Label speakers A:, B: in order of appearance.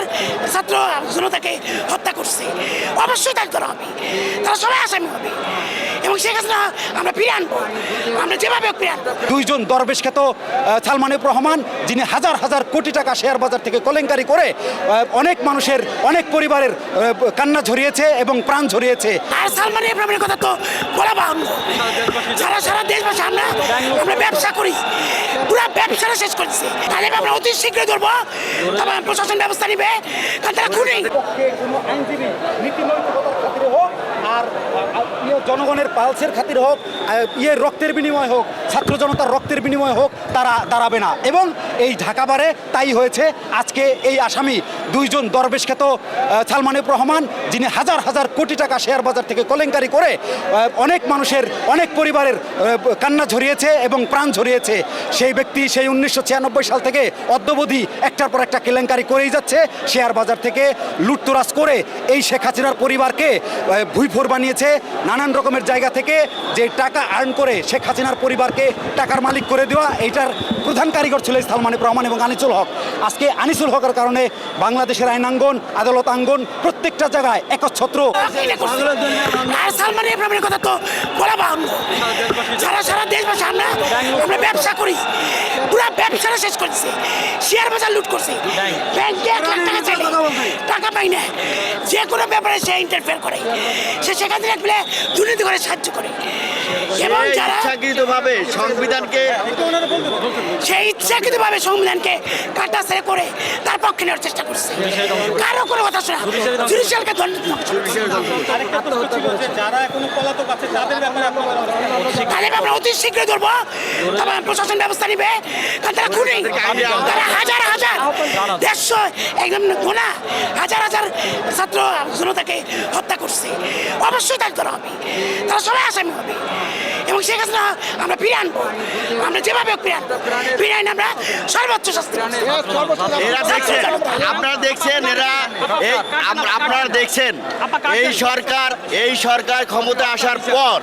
A: হাজার ছাত্র জনতাকে হত্যা করছে। অবশ্যই তাকে ধরা হবে। তারা সবাই আসামি হবে। এবং শেখ হাসিনা আমরা ফিরে আনব। আমরা যেভাবে ফিরে আনব।
B: দুইজন দরবেশ খ্যাত সালমানুর রহমান যিনি হাজার হাজার কোটি টাকা শেয়ার বাজার থেকে কেলেঙ্কারি করে অনেক মানুষের অনেক পরিবারের কান্না ঝরিয়েছে এবং প্রাণ ঝরিয়েছে।
A: আর সালমান ইব্রাহিমের কথা তো বলা বাহুল্য। সারা সারা দেশবাসী আমরা আমরা ব্যবসা করি। পুরো ব্যবসাটা শেষ করছি। তাহলে আমরা অতি শীঘ্রই ধরবো। তারপর প্রশাসন ব্যবস্থা নিবে। কারণ তারা খুনি।
B: আর জনগণের পালসের খাতিরে হোক ইয়ে রক্তের বিনিময় হোক, ছাত্র জনতার রক্তের বিনিময় হোক, তারা দাঁড়াবে না। এবং এই ঢাকা বারে তাই হয়েছে, আজকে এই আসামি দুইজন দরবেশ খ্যাত সালমানুর রহমান, যিনি হাজার হাজার কোটি টাকা শেয়ার বাজার থেকে কেলেঙ্কারি করে অনেক মানুষের, অনেক পরিবারের কান্না ঝরিয়েছে এবং প্রাণ ঝরিয়েছে। সেই ব্যক্তি সেই উনিশশো ছিয়ানব্বই সাল থেকে অদ্যবধি একটার পর একটা কেলেঙ্কারি করেই যাচ্ছে, শেয়ার বাজার থেকে লুটতরাজ করে এই শেখ হাসিনার পরিবারকে ভুইফোর বানিয়েছে নানান রকমের জায়গা থেকে যে টাকা আর্ন করে শেখ হাসিনার পরিবারকে টাকার মালিক করে দেওয়া, এইটার প্রধান কারিগর ছিল সালমানিব রহমান এবং আনিসুল হক। আজকে আনিসুল হকের কারণে বাংলাদেশের আইনাঙ্গন আদালত আঙ্গন প্রত্যেকটা জায়গায় একচ্ছত্র।
A: বলা সারা সারা দেশবাসী আমরা আমরা ব্যবসা করি। পুরো ব্যবসাটা শেষ করছে শেয়ার বাজার লুট করছে। ব্যাংকে এক লাখ টাকা চাইলে। টাকা পাই না। যে কোনো ব্যাপারে সে ইন্টারফেয়ার করে। সে সেখান থেকে দুর্নীতি করে সাহায্য করে। এবং যারা
C: ইচ্ছাকৃতভাবে সংবিধানকে
A: সেই ইচ্ছাকৃতভাবে সংবিধানকে কাটা ছেড়ে করে তার পক্ষে নেওয়ার চেষ্টা করছে। কারও কোনো কথা শোনা। জুডিশিয়ালকে দণ্ড তাহলে আমরা অতি শীঘ্রই ধরবো। তারপর প্রশাসন ব্যবস্থা নিবে। কারণ তারা খুনি। তারা হাজার হাজার। দেড়শো একদম গোনা হাজার হাজার ছাত্র জনতাকে হত্যা করছে। অবশ্যই তার ধরা হবে। তারা সবাই আসামি হবে। এবং শেখ হাসিনা আমরা ফিরে আনব। আমরা যেভাবে ফিরে আনব। ফিরে আইন আমরা সর্বোচ্চ শাস্তি
C: এরা দেখছেন আপনারা দেখছেন এরা আপনারা দেখছেন এই সরকার এই সরকার ক্ষমতা আসার পর